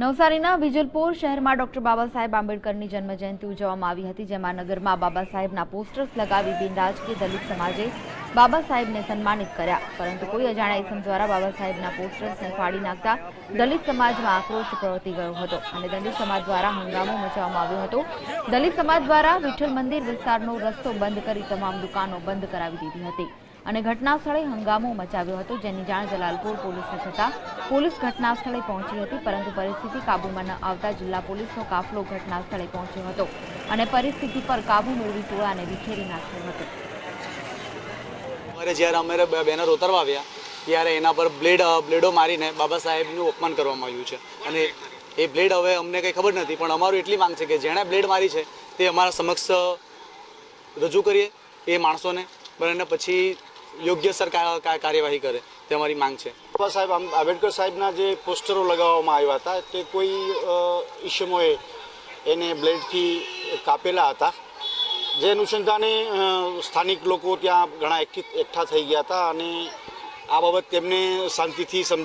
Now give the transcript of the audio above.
નવસારીના વિજલપોર શહેરમાં ડોક્ટર બાબા સાહેબ આંબેડકરની જન્મજયંતિ ઉજવવામાં આવી હતી, જેમાં નગરમાં બાબા સાહેબના પોસ્ટર્સ લગાવી બિન રાજકીય દલિત સમાજે બાબા સાહેબને સન્માનિત કર્યા. પરંતુ કોઈ અજાણ્યા ઇસમ દ્વારા બાબા સાહેબના પોસ્ટર્સને ફાડી નાખતા દલિત સમાજમાં આક્રોશ પ્રવર્તી ગયો હતો અને દલિત સમાજ દ્વારા હંગામો મચાવવામાં આવ્યો હતો. દલિત સમાજ દ્વારા વિઠ્ઠલ મંદિર વિસ્તારનો રસ્તો બંધ કરી તમામ દુકાનો બંધ કરાવી દીધી હતી. અને ઘટના સ્થળે હંગામો મચાવ્યો હતો, જેની જાણ જલાલપુર પોલીસને થતાં પોલીસ ઘટના સ્થળે પહોંચી હતી, પરંતુ પરિસ્થિતિ કાબૂમાં ન આવતા જિલ્લા પોલીસનો કાફલો ઘટના સ્થળે પહોંચ્યો હતો અને પરિસ્થિતિ પર કાબૂ મેળવી ટોળાને વિખેરી નાખ્યો હતો. અમારે જ્યારે અમે બેનર ઉતારવા આવ્યા, ત્યારે એના પર બ્લેડ, બ્લેડો મારીને બાબા સાહેબનું અપમાન કરવામાં આવ્યું છે. અને એ બ્લેડ હવે અમને કંઈ ખબર નથી, પણ અમારું એટલી માંગ છે કે જેણે બ્લેડ મારી છે, તે અમારા સમક્ષ રજૂ કરીએ એ માણસોને. અને પછી યોગ્ય સર કા- કા- કાર્યવાહી કરે, તે અમારી માંગ છે. બાબા સાહેબ આંબ- આંબેડકર સાહેબના જે પોસ્ટરો લગાવવામાં આવ્યા હતા, તે કોઈ ઈસમોએ એને બ્લેડથી કાપેલા હતા. જે અનુસંધાને સ્થાનિક લોકો ત્યાં ઘણા એકઠા થઈ ગયા હતા અને આ બાબત તેમને શાંતિથી સમજા